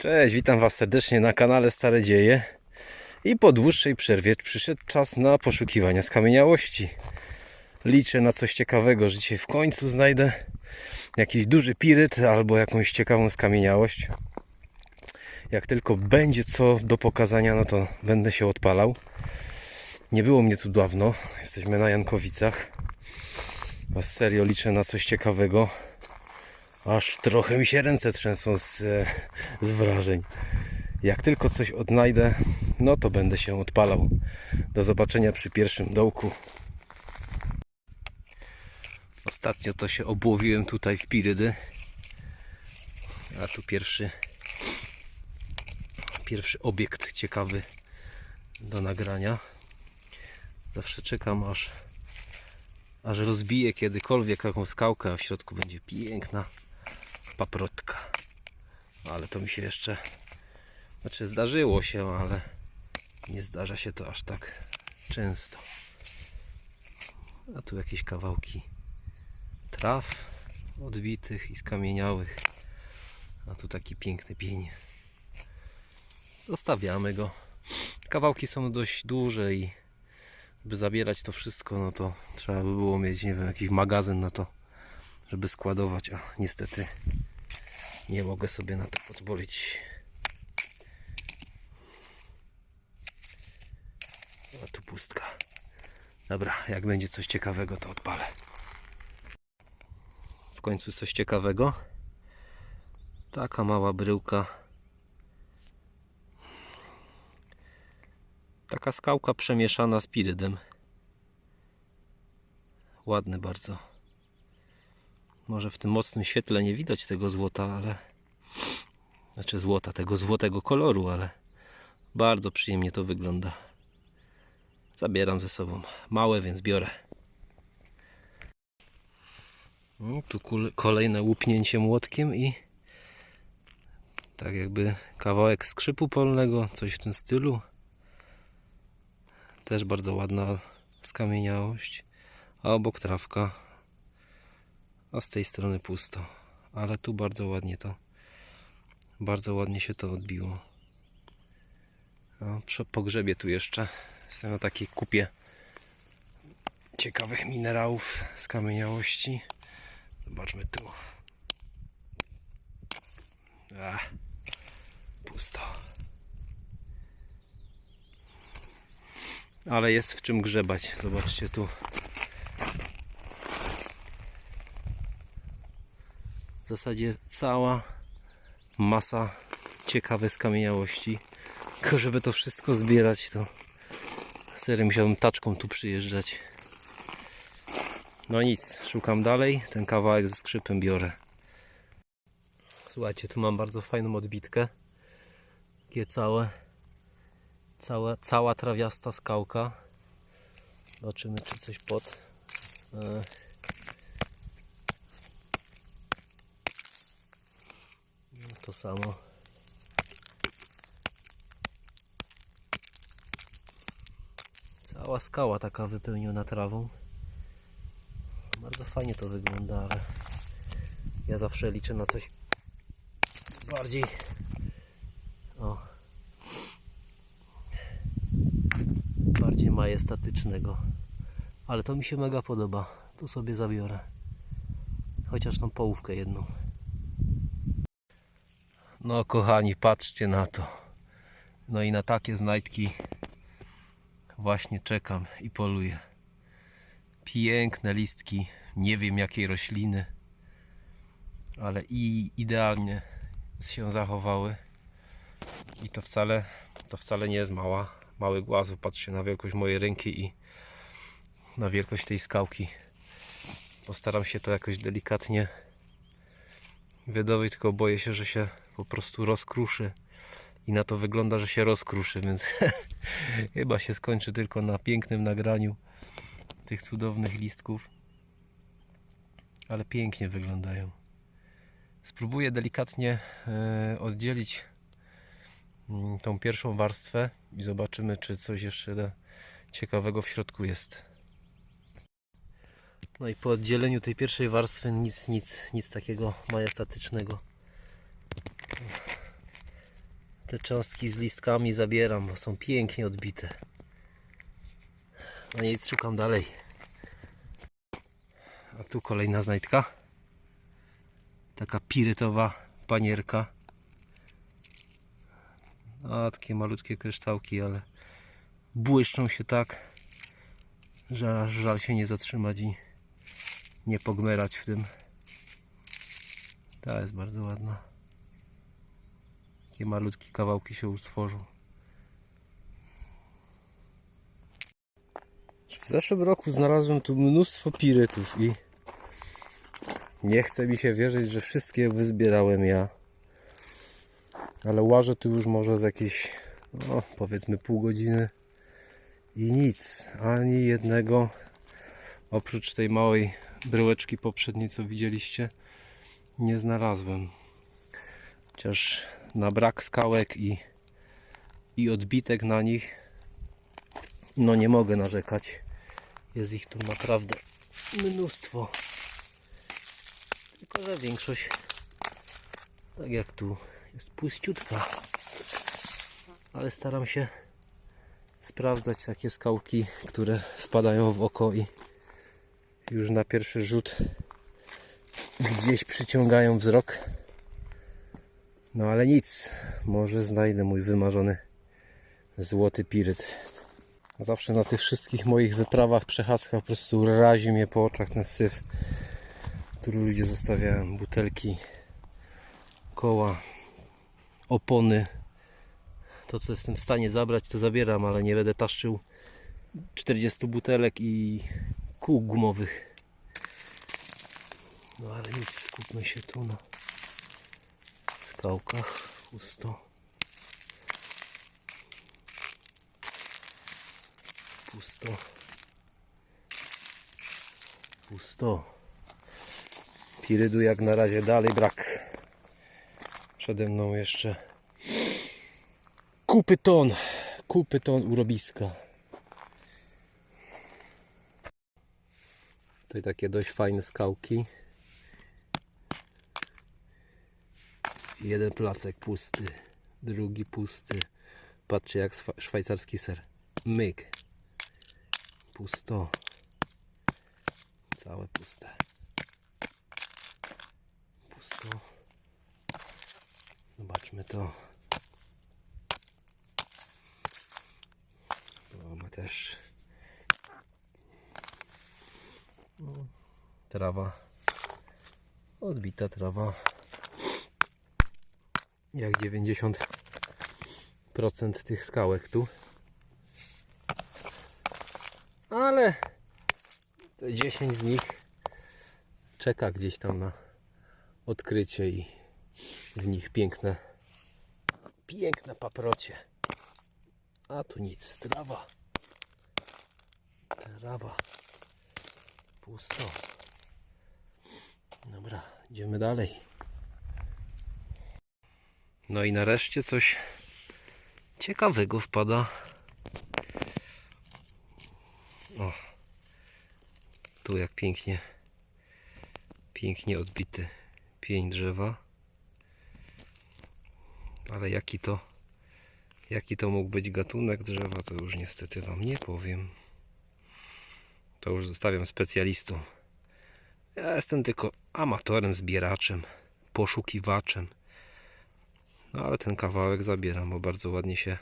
Cześć, witam Was serdecznie na kanale Stare Dzieje. I po dłuższej przerwie przyszedł czas na poszukiwania skamieniałości. Liczę na coś ciekawego, że dzisiaj w końcu znajdę jakiś duży piryt albo jakąś ciekawą skamieniałość. Jak tylko będzie co do pokazania, no to będę się odpalał. Nie było mnie tu dawno, jesteśmy na Jankowicach. Serio liczę na coś ciekawego. Aż trochę mi się ręce trzęsą z, e, z wrażeń. Jak tylko coś odnajdę, no to będę się odpalał. Do zobaczenia przy pierwszym dołku. Ostatnio to się obłowiłem tutaj w Pirydy. A tu pierwszy pierwszy obiekt ciekawy do nagrania. Zawsze czekam aż aż rozbije kiedykolwiek jakąś skałkę, a w środku będzie piękna paprotka. Ale to mi się jeszcze znaczy zdarzyło się, ale nie zdarza się to aż tak często. A tu jakieś kawałki traw odbitych i skamieniałych. A tu taki piękny pień. Zostawiamy go. Kawałki są dość duże i żeby zabierać to wszystko, no to trzeba by było mieć, nie wiem, jakiś magazyn na to, żeby składować, a niestety nie mogę sobie na to pozwolić. A tu pustka. Dobra, jak będzie coś ciekawego, to odpalę. W końcu coś ciekawego. Taka mała bryłka. Taka skałka przemieszana z pirydem. Ładny bardzo. Może w tym mocnym świetle nie widać tego złota, ale. Znaczy złota, tego złotego koloru, ale bardzo przyjemnie to wygląda. Zabieram ze sobą. Małe, więc biorę. No, tu kolejne łupnięcie młotkiem i tak jakby kawałek skrzypu polnego, coś w tym stylu. Też bardzo ładna skamieniałość. A obok trawka. A z tej strony pusto. Ale tu bardzo ładnie to. Bardzo ładnie się to odbiło. Przy pogrzebie tu jeszcze. Jestem na takiej kupie ciekawych minerałów skamieniałości. Zobaczmy tu. Ach, pusto. Ale jest w czym grzebać. Zobaczcie tu. Zasadzie cała masa ciekawej skamieniałości. Tylko żeby to wszystko zbierać, to serio musiałbym taczką tu przyjeżdżać. No nic, szukam dalej. Ten kawałek ze skrzypem biorę. Słuchajcie, tu mam bardzo fajną odbitkę. Takie całe cała, cała trawiasta skałka. Zobaczymy, czy coś pod. E, To samo. Cała skała taka wypełniona trawą. Bardzo fajnie to wygląda, ale ja zawsze liczę na coś bardziej. O, bardziej majestatycznego. Ale to mi się mega podoba. To sobie zabiorę. Chociaż tą połówkę jedną. No kochani, patrzcie na to. No i na takie znajdki właśnie czekam i poluję. Piękne listki, nie wiem jakiej rośliny, ale i idealnie się zachowały. I to wcale, to wcale nie jest mała, mały głaz. Patrzcie na wielkość mojej ręki i na wielkość tej skałki. Postaram się to jakoś delikatnie wydobyć, tylko boję się, że się po prostu rozkruszy. I na to wygląda, że się rozkruszy, więc chyba się skończy tylko na pięknym nagraniu tych cudownych listków. Ale pięknie wyglądają. Spróbuję delikatnie e, oddzielić mm, tą pierwszą warstwę i zobaczymy, czy coś jeszcze ciekawego w środku jest. No i po oddzieleniu tej pierwszej warstwy nic, nic, nic takiego majestatycznego. Te cząstki z listkami zabieram, bo są pięknie odbite. No nic, szukam dalej. A tu kolejna znajdka. Taka pirytowa panierka. A takie malutkie kryształki, ale błyszczą się tak, że aż żal się nie zatrzymać i nie pogmerać w tym. Ta jest bardzo ładna. Takie malutkie kawałki się już tworzą. W zeszłym roku znalazłem tu mnóstwo pirytów i nie chce mi się wierzyć, że wszystkie wyzbierałem ja. Ale łażę tu już może z jakieś, no powiedzmy pół godziny i nic, ani jednego oprócz tej małej bryłeczki poprzedniej, co widzieliście, nie znalazłem. Chociaż na brak skałek i, i odbitek na nich, no nie mogę narzekać. Jest ich tu naprawdę mnóstwo. Tylko, że większość, tak jak tu, jest puściutka. Ale staram się sprawdzać takie skałki, które wpadają w oko i już na pierwszy rzut gdzieś przyciągają wzrok. No ale nic, może znajdę mój wymarzony złoty piryt. Zawsze na tych wszystkich moich wyprawach, przechadzkach po prostu razi mnie po oczach ten syf, który ludzie zostawiają. Butelki, koła, opony. To co jestem w stanie zabrać to zabieram, ale nie będę taszczył 40 butelek i kół gumowych. No ale nic, skupmy się tu na skałkach. Pusto. Pusto. Pusto. Pirydu jak na razie dalej brak. Przede mną jeszcze kupy ton. Kupy ton urobiska. Tutaj takie dość fajne skałki. Jeden placek pusty, drugi pusty. Patrzcie jak szwajcarski ser. Myk. Pusto. Całe puste. Pusto. Zobaczmy to. Mamy też trawa. Odbita trawa. Jak 90% tych skałek tu. Ale te 10 z nich czeka gdzieś tam na odkrycie i w nich piękne piękne paprocie. A tu nic, trawa. Trawa. Pusto. Dobra, idziemy dalej. No i nareszcie coś ciekawego wpada. O. Tu jak pięknie pięknie odbity pień drzewa. Ale jaki to jaki to mógł być gatunek drzewa, to już niestety wam nie powiem. To już zostawiam specjalistą. Ja jestem tylko amatorem, zbieraczem, poszukiwaczem. No ale ten kawałek zabieram, bo bardzo ładnie się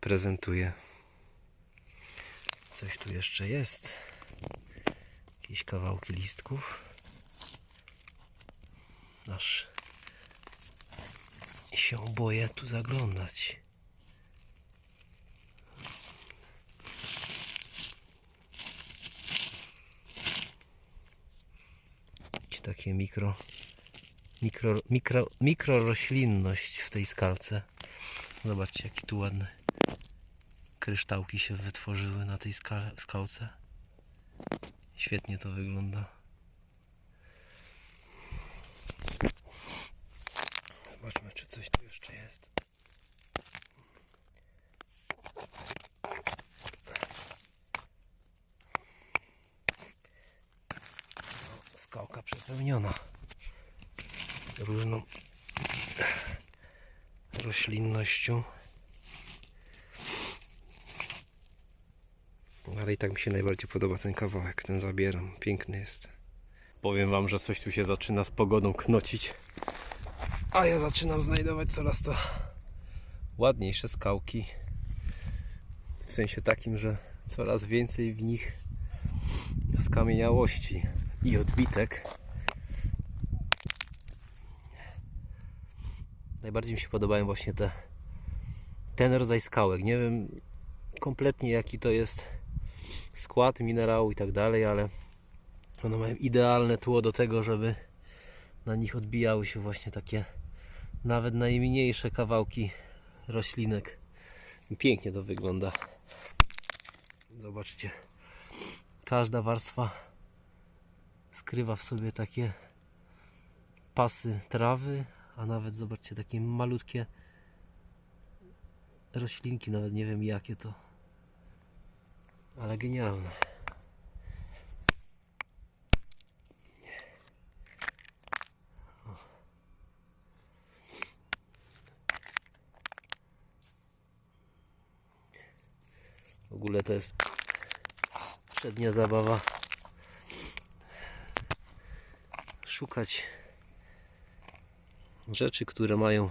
prezentuje. Coś tu jeszcze jest. Jakieś kawałki listków. Aż się boję tu zaglądać. Takie mikro mikro, mikro, mikroroślinność w tej skalce. Zobaczcie, jakie tu ładne kryształki się wytworzyły na tej ska skałce. Świetnie to wygląda. Zobaczmy, czy coś tu jeszcze jest. No, Skałka przepełniona różną roślinnością. Ale i tak mi się najbardziej podoba ten kawałek, ten zabieram. Piękny jest. Powiem wam, że coś tu się zaczyna z pogodą knocić. A ja zaczynam znajdować coraz to ładniejsze skałki. W sensie takim, że coraz więcej w nich skamieniałości i odbitek. Najbardziej mi się podobają właśnie te ten rodzaj skałek. Nie wiem kompletnie jaki to jest skład minerału i tak dalej, ale one mają idealne tło do tego, żeby na nich odbijały się właśnie takie nawet najmniejsze kawałki roślinek. Pięknie to wygląda. Zobaczcie. Każda warstwa skrywa w sobie takie pasy trawy, a nawet zobaczcie takie malutkie roślinki, nawet nie wiem jakie to. Ale genialne. W ogóle to jest przednia zabawa. Szukać rzeczy, które mają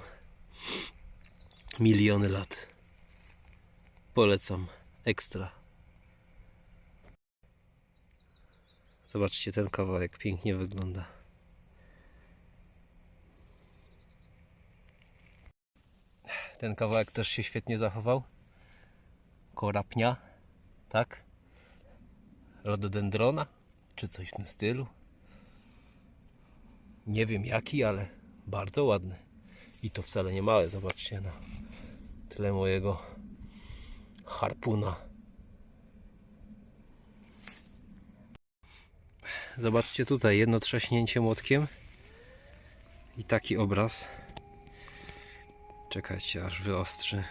miliony lat. Polecam. Ekstra. Zobaczcie ten kawałek, pięknie wygląda. Ten kawałek też się świetnie zachował. Korapnia, tak? Rododendrona, czy coś w tym stylu. Nie wiem jaki, ale bardzo ładny. I to wcale nie małe, zobaczcie na tle mojego harpuna. Zobaczcie tutaj, jedno trzaśnięcie młotkiem i taki obraz. Czekajcie, aż wyostrzy.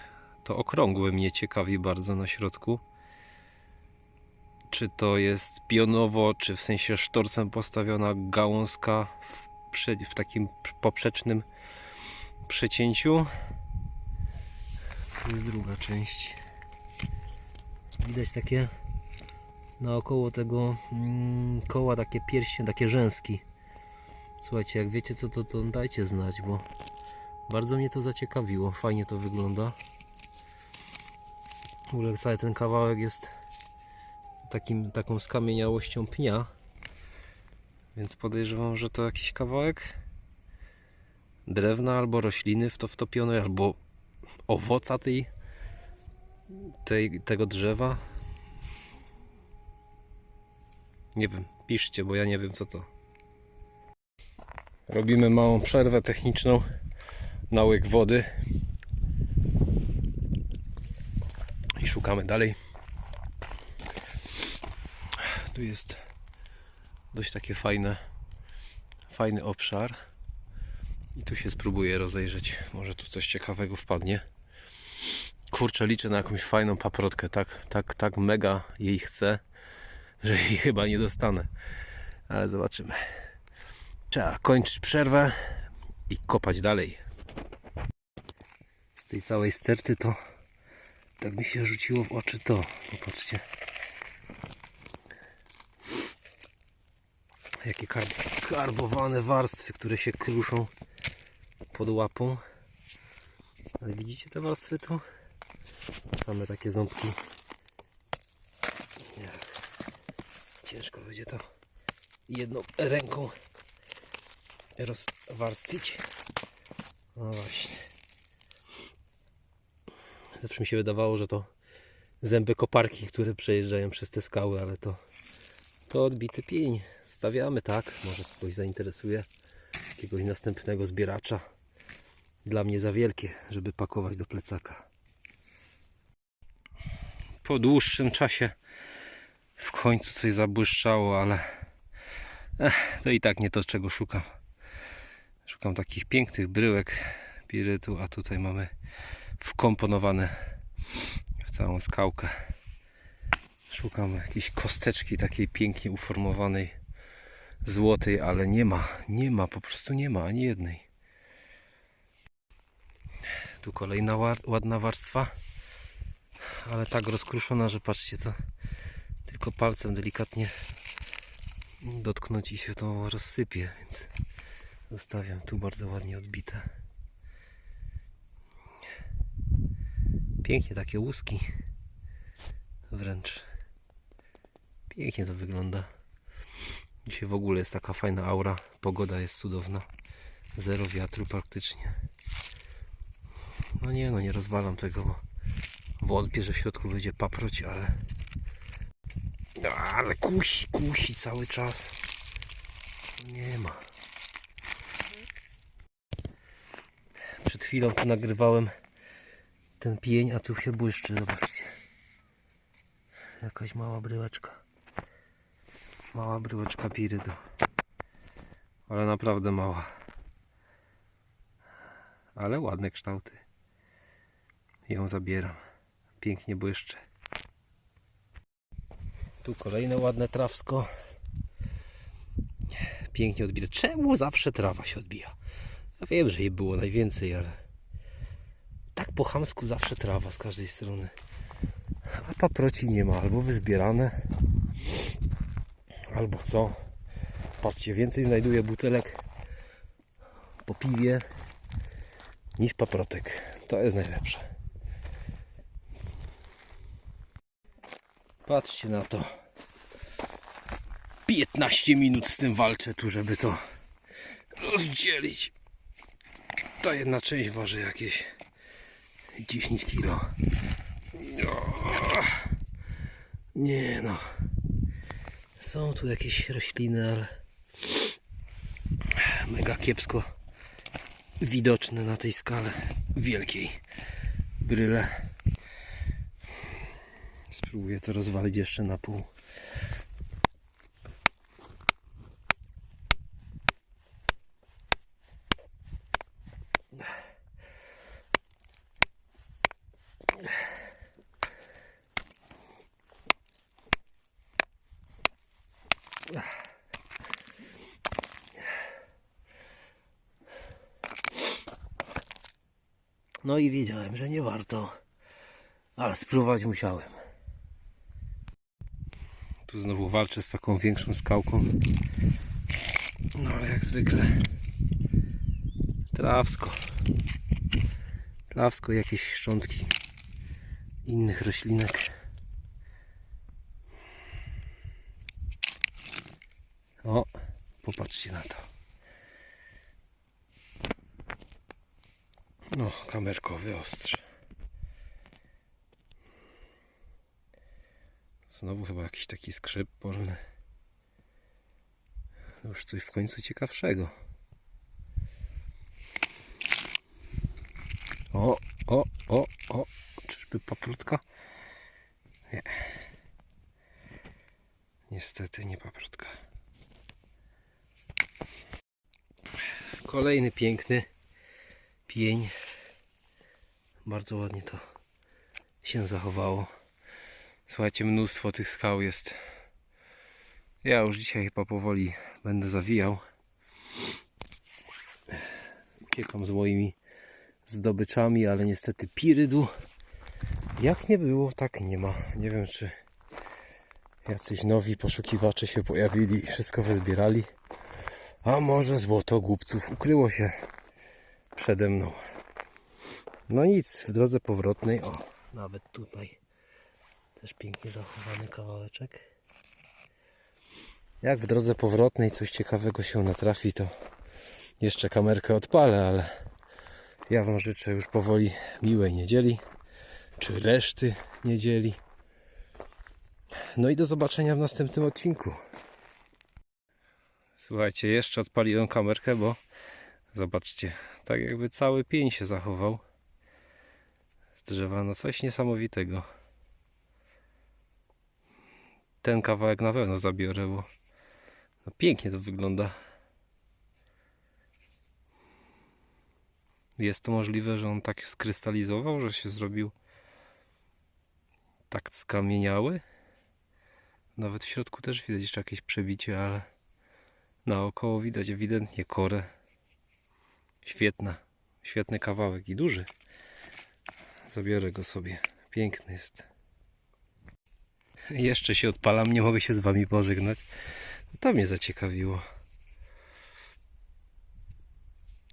To okrągłe mnie ciekawi bardzo na środku. Czy to jest pionowo, czy w sensie sztorcem postawiona gałązka w, w takim poprzecznym przecięciu. Jest druga część. Widać takie naokoło tego mm, koła takie pierścienie, takie rzęski. Słuchajcie, jak wiecie co to, to dajcie znać, bo bardzo mnie to zaciekawiło. Fajnie to wygląda. W ogóle cały ten kawałek jest takim, taką skamieniałością pnia. Więc podejrzewam, że to jakiś kawałek drewna albo rośliny w to wtopione, albo owoca tej, tej, tego drzewa. Nie wiem, piszcie, bo ja nie wiem co to. Robimy małą przerwę techniczną na łyk wody i szukamy dalej. Tu jest dość takie fajne, fajny obszar. I tu się spróbuję rozejrzeć. Może tu coś ciekawego wpadnie. Kurczę, liczę na jakąś fajną paprotkę. Tak, tak, tak mega jej chcę, że jej chyba nie dostanę. Ale zobaczymy. Trzeba kończyć przerwę i kopać dalej. Z tej całej sterty to tak mi się rzuciło w oczy to. Popatrzcie. Jakie karb karbowane warstwy, które się kruszą pod łapą. Ale widzicie te warstwy tu? Same takie ząbki. Ciężko będzie to jedną ręką rozwarstwić. No właśnie. Zawsze mi się wydawało, że to zęby koparki, które przejeżdżają przez te skały, ale to to odbity pień. Stawiamy tak, może kogoś zainteresuje jakiegoś następnego zbieracza. Dla mnie za wielkie, żeby pakować do plecaka. Po dłuższym czasie w końcu coś zabłyszczało, ale Ech, to i tak nie to, czego szukam. Szukam takich pięknych bryłek pirytu, a tutaj mamy wkomponowane w całą skałkę. Szukam jakiejś kosteczki takiej pięknie uformowanej, złotej, ale nie ma, nie ma, po prostu nie ma ani jednej. Tu kolejna ła- ładna warstwa. Ale tak rozkruszona, że patrzcie to. Tylko palcem delikatnie dotknąć i się to rozsypie, więc zostawiam tu bardzo ładnie odbite. Pięknie takie łuski. Wręcz pięknie to wygląda. Dzisiaj w ogóle jest taka fajna aura. Pogoda jest cudowna. Zero wiatru praktycznie. No nie, no nie rozwalam tego, wątpię, że w środku będzie paproć, ale no, ale kusi, kusi cały czas. Nie ma. Przed chwilą tu nagrywałem ten pień, a tu się błyszczy, zobaczcie. Jakaś mała bryłeczka. Mała bryłeczka pirydu. Ale naprawdę mała. Ale ładne kształty. Ją zabieram. Pięknie błyszczy. Tu kolejne ładne trawsko. Pięknie odbite. Czemu zawsze trawa się odbija? Ja wiem, że jej było najwięcej, ale tak po chamsku zawsze trawa z każdej strony. A paproci nie ma. Albo wyzbierane, albo co. Patrzcie, więcej znajduję butelek po piwie niż paprotek. To jest najlepsze. Patrzcie na to. 15 minut z tym walczę tu, żeby to rozdzielić. Ta jedna część waży jakieś 10 kilo. No. Nie no. Są tu jakieś rośliny, ale mega kiepsko widoczne na tej skale wielkiej bryle. Spróbuję to rozwalić jeszcze na pół. I wiedziałem, że nie warto, ale spróbować musiałem. Tu znowu walczę z taką większą skałką. No ale jak zwykle. Trawsko. Trawsko jakieś szczątki innych roślinek. O, popatrzcie na to. No, kamerkowy ostrz. Znowu chyba jakiś taki skrzyp polny. Już coś w końcu ciekawszego. O, o, o, o. Czyżby paprutka? Nie. Niestety nie paprutka. Kolejny piękny pień. Bardzo ładnie to się zachowało. Słuchajcie, mnóstwo tych skał jest. Ja już dzisiaj chyba powoli będę zawijał. Uciekam z moimi zdobyczami, ale niestety pirydu jak nie było, tak nie ma. Nie wiem, czy jacyś nowi poszukiwacze się pojawili i wszystko wyzbierali. A może złoto głupców ukryło się przede mną. No nic, w drodze powrotnej, o, nawet tutaj też pięknie zachowany kawałeczek. Jak w drodze powrotnej coś ciekawego się natrafi, to jeszcze kamerkę odpalę, ale ja Wam życzę już powoli miłej niedzieli, czy reszty niedzieli. No i do zobaczenia w następnym odcinku. Słuchajcie, jeszcze odpaliłem kamerkę, bo zobaczcie, tak jakby cały pień się zachował z drzewa. No coś niesamowitego. Ten kawałek na pewno zabiorę, bo no pięknie to wygląda. Jest to możliwe, że on tak skrystalizował, że się zrobił tak skamieniały. Nawet w środku też widać jeszcze jakieś przebicie, ale naokoło widać ewidentnie korę. Świetna, świetny kawałek i duży. Zabiorę go sobie. Piękny jest. Jeszcze się odpalam, nie mogę się z wami pożegnać. To mnie zaciekawiło.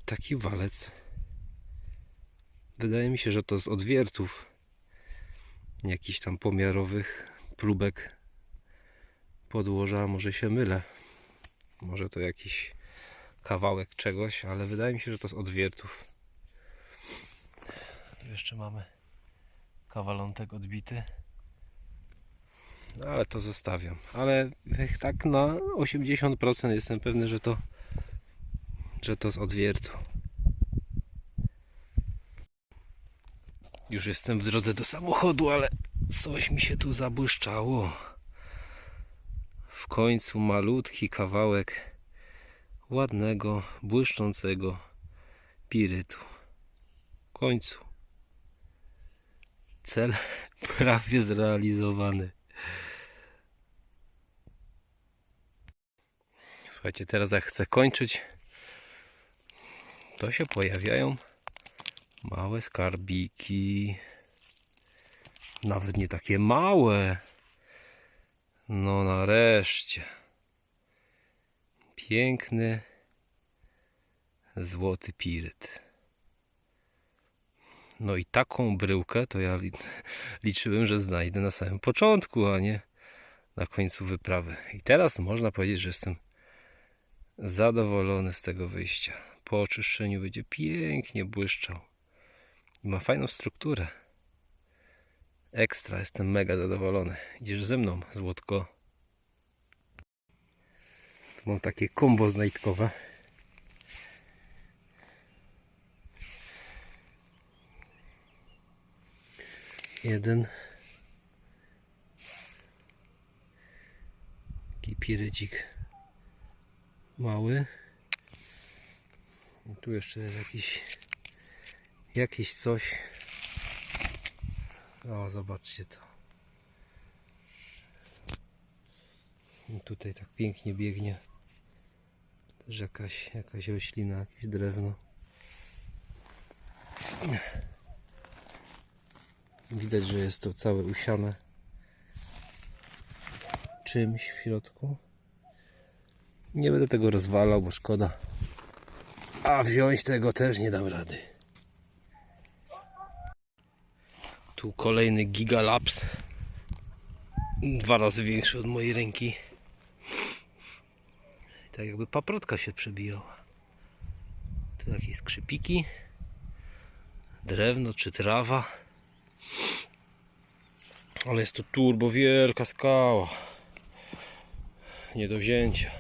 Taki walec. Wydaje mi się, że to z odwiertów jakichś tam pomiarowych próbek podłoża. Może się mylę. Może to jakiś kawałek czegoś, ale wydaje mi się, że to z odwiertów. Tu jeszcze mamy kawalątek odbity. No, ale to zostawiam. Ale tak na 80% jestem pewny, że to że to z odwiertu. Już jestem w drodze do samochodu, ale coś mi się tu zabłyszczało. W końcu malutki kawałek ładnego, błyszczącego pirytu. W końcu. Cel prawie zrealizowany. Słuchajcie, teraz jak chcę kończyć, to się pojawiają małe skarbiki. Nawet nie takie małe. No nareszcie. Piękny złoty piryt. No i taką bryłkę to ja li- liczyłem, że znajdę na samym początku, a nie na końcu wyprawy. I teraz można powiedzieć, że jestem zadowolony z tego wyjścia. Po oczyszczeniu będzie pięknie błyszczał. I ma fajną strukturę. Ekstra, jestem mega zadowolony. Idziesz ze mną, złotko. Tu mam takie kombo znajdkowe. Jeden. Taki pirydzik mały. I tu jeszcze jest jakiś jakieś coś. O, zobaczcie to. I tutaj tak pięknie biegnie. Też jakaś, jakaś roślina, jakieś drewno. Widać, że jest to całe usiane czymś w środku. Nie będę tego rozwalał, bo szkoda. A wziąć tego też nie dam rady. Tu kolejny gigalaps. Dwa razy większy od mojej ręki. Tak jakby paprotka się przebijała. Tu jakieś skrzypiki. Drewno czy trawa. Ale jest to turbo wielka skała. Nie do wzięcia.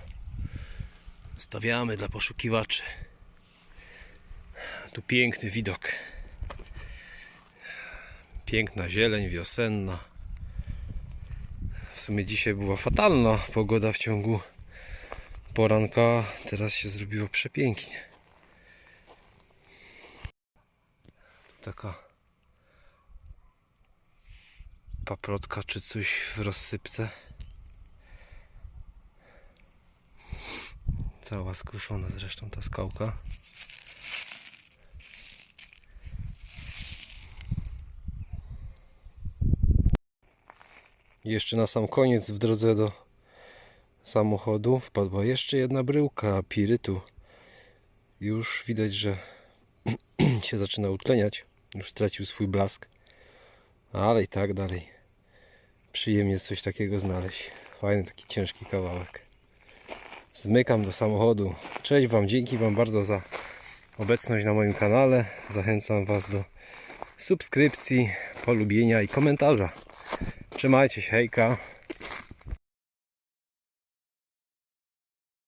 Stawiamy dla poszukiwaczy. Tu piękny widok. Piękna zieleń wiosenna. W sumie dzisiaj była fatalna pogoda w ciągu poranka. Teraz się zrobiło przepięknie. Taka paprotka czy coś w rozsypce. Cała skruszona zresztą ta skałka. Jeszcze na sam koniec w drodze do samochodu wpadła jeszcze jedna bryłka pirytu. Już widać, że się zaczyna utleniać. Już stracił swój blask. Ale i tak dalej. Przyjemnie coś takiego znaleźć. Fajny taki ciężki kawałek. Zmykam do samochodu. Cześć Wam, dzięki Wam bardzo za obecność na moim kanale. Zachęcam Was do subskrypcji, polubienia i komentarza. Trzymajcie się, hejka.